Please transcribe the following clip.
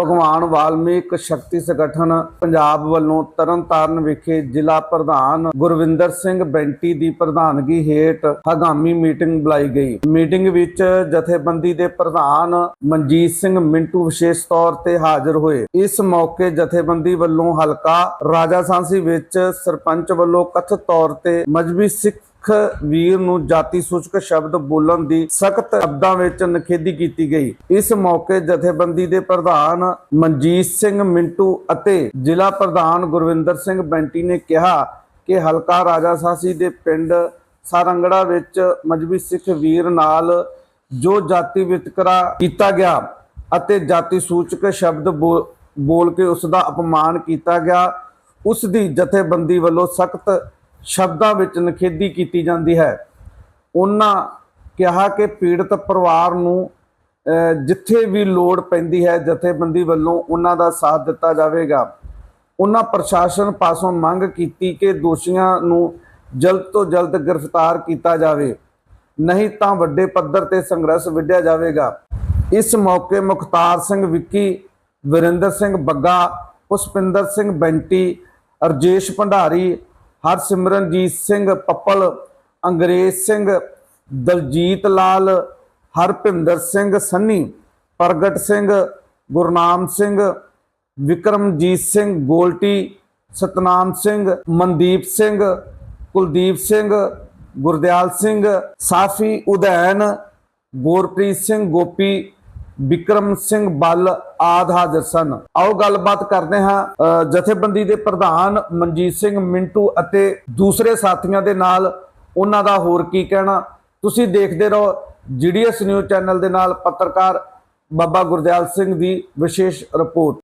ਭਗਵਾਨ ਵਾਲਮੀਕ ਸ਼ਕਤੀ ਸੰਗਠਨ ਪੰਜਾਬ ਵੱਲੋਂ ਤਰਨਤਾਰਨ ਵਿਖੇ ਜ਼ਿਲ੍ਹਾ ਪ੍ਰਧਾਨ ਗੁਰਵਿੰਦਰ ਸਿੰਘ ਬੈਂਟੀ ਦੀ ਪ੍ਰਧਾਨਗੀ ਹੇਠ ਹਗਾਮੀ ਮੀਟਿੰਗ ਬੁਲਾਈ ਗਈ। ਮੀਟਿੰਗ ਵਿੱਚ ਜਥੇਬੰਦੀ ਦੇ ਪ੍ਰਧਾਨ ਮਨਜੀਤ ਸਿੰਘ ਮਿੰਟੂ ਵਿਸ਼ੇਸ਼ ਤੌਰ ਤੇ ਹਾਜ਼ਰ ਹੋਏ। ਇਸ ਮੌਕੇ ਜਥੇਬੰਦੀ ਵੱਲੋਂ ਹਲਕਾ ਰਾਜਾ ਸਾਂਸੀ ਵਿੱਚ ਸਰਪੰਚ ਵੱਲੋਂ ਕਥਿਤ ਤੌਰ ਤੇ ਮਜਬੀ ਸਿੱਖ ਸਿੱਖ ਵੀਰ ਨੂੰ ਜਾਤੀ ਸੂਚਕ ਸ਼ਬਦ ਬੋਲਣ ਦੀ ਸਖਤ ਸ਼ਬਦਾਂ ਵਿੱਚ ਨਖੇਦੀ ਕੀਤੀ ਗਈ। ਇਸ ਮੌਕੇ ਜਥੇਬੰਦੀ ਦੇ ਪ੍ਰਧਾਨ ਮਨਜੀਤ ਸਿੰਘ ਮਿੰਟੂ ਅਤੇ ਜ਼ਿਲ੍ਹਾ ਪ੍ਰਧਾਨ ਗੁਰਵਿੰਦਰ ਸਿੰਘ ਬੈਂਟੀ ਨੇ ਕਿਹਾ ਕਿ ਹਲਕਾ ਰਾਜਾ ਸਾਸੀ ਦੇ ਪਿੰਡ ਸਾਰੰਗੜਾ ਵਿੱਚ ਮਜਬੀ ਸਿੱਖ ਵੀਰ ਨਾਲ ਜੋ ਜਾਤੀ ਵਿਤਕਰਾ ਕੀਤਾ ਗਿਆ ਅਤੇ ਜਾਤੀ ਸੂਚਕ ਸ਼ਬਦ ਬੋ- ਬੋਲ ਕੇ ਉਸ ਦਾ ਅਪਮਾਨ ਕੀਤਾ ਗਿਆ, ਉਸ ਦੀ ਜਥੇਬੰਦੀ ਵੱਲੋਂ ਸਖਤ ਸ਼ਬਦਾਂ ਵਿੱਚ ਨਖੇਦੀ ਕੀਤੀ ਜਾਂਦੀ ਹੈ। ਉਹਨਾਂ ਕਿਹਾ ਕਿ ਪੀੜਤ ਪਰਿਵਾਰ ਨੂੰ ਜਿੱਥੇ ਵੀ ਲੋੜ ਪੈਂਦੀ ਹੈ, ਜਥੇਬੰਦੀ ਵੱਲੋਂ ਉਹਨਾਂ ਦਾ ਸਾਥ ਦਿੱਤਾ ਜਾਵੇਗਾ। ਉਹਨਾਂ ਪ੍ਰਸ਼ਾਸਨ ਪਾਸੋਂ ਮੰਗ ਕੀਤੀ ਕਿ ਦੋਸ਼ੀਆਂ ਨੂੰ ਜਲਦ ਤੋਂ ਜਲਦ ਗ੍ਰਿਫਤਾਰ ਕੀਤਾ ਜਾਵੇ। ਨਹੀਂ ਤਾਂ ਵੱਡੇ ਪੱਧਰ ਤੇ ਸੰਘਰਸ਼ ਵਿੱਢਿਆ ਜਾਵੇਗਾ। ਇਸ ਮੌਕੇ ਮੁਖਤਾਰ ਸਿੰਘ ਵਿੱਕੀ, ਵਿਰਿੰਦਰ ਸਿੰਘ ਬੱਗਾ, ਪੁਸ਼ਪਿੰਦਰ ਸਿੰਘ ਬੈਂਟੀ ਅਰਜੇਸ਼ ਭੰਡਾਰੀ ਹਰਸਿਮਰਨਜੀਤ ਸਿੰਘ ਪੱਪਲ, ਅੰਗਰੇਜ਼ ਸਿੰਘ ਦਲਜੀਤ ਲਾਲ ਹਰਪਿੰਦਰ ਸਿੰਘ ਸੰਨੀ, ਪ੍ਰਗਟ ਸਿੰਘ, ਗੁਰਨਾਮ ਸਿੰਘ, ਵਿਕਰਮਜੀਤ ਸਿੰਘ ਗੋਲਟੀ, ਸਤਨਾਮ ਸਿੰਘ, ਮਨਦੀਪ ਸਿੰਘ, ਕੁਲਦੀਪ ਸਿੰਘ, ਗੁਰਦਿਆਲ ਸਿੰਘ, ਸਾਫੀ ਉਦੈਨ, ਗੁਰਪ੍ਰੀਤ ਸਿੰਘ ਗੋਪੀ ਵਿਕਰਮ ਸਿੰਘ ਬੱਲ ਆਦ ਹਾਜ਼ਰ ਸਨ। ਆਓ ਗੱਲਬਾਤ ਕਰਦੇ ਹਾਂ ਜਥੇਬੰਦੀ ਦੇ ਪ੍ਰਧਾਨ ਮਨਜੀਤ ਸਿੰਘ ਮਿੰਟੂ ਅਤੇ ਦੂਸਰੇ ਸਾਥੀਆਂ ਦੇ ਨਾਲ ਉਹਨਾਂ ਦਾ ਹੋਰ ਕੀ ਕਹਿਣਾ। ਤੁਸੀਂ ਦੇਖਦੇ ਰਹੋ ਜੀਡੀਐਸ ਨਿਊਜ਼ ਚੈਨਲ ਦੇ ਨਾਲ ਪੱਤਰਕਾਰ ਬਾਬਾ ਗੁਰਦਿਆਲ ਸਿੰਘ ਦੀ ਵਿਸ਼ੇਸ਼ ਰਿਪੋਰਟ।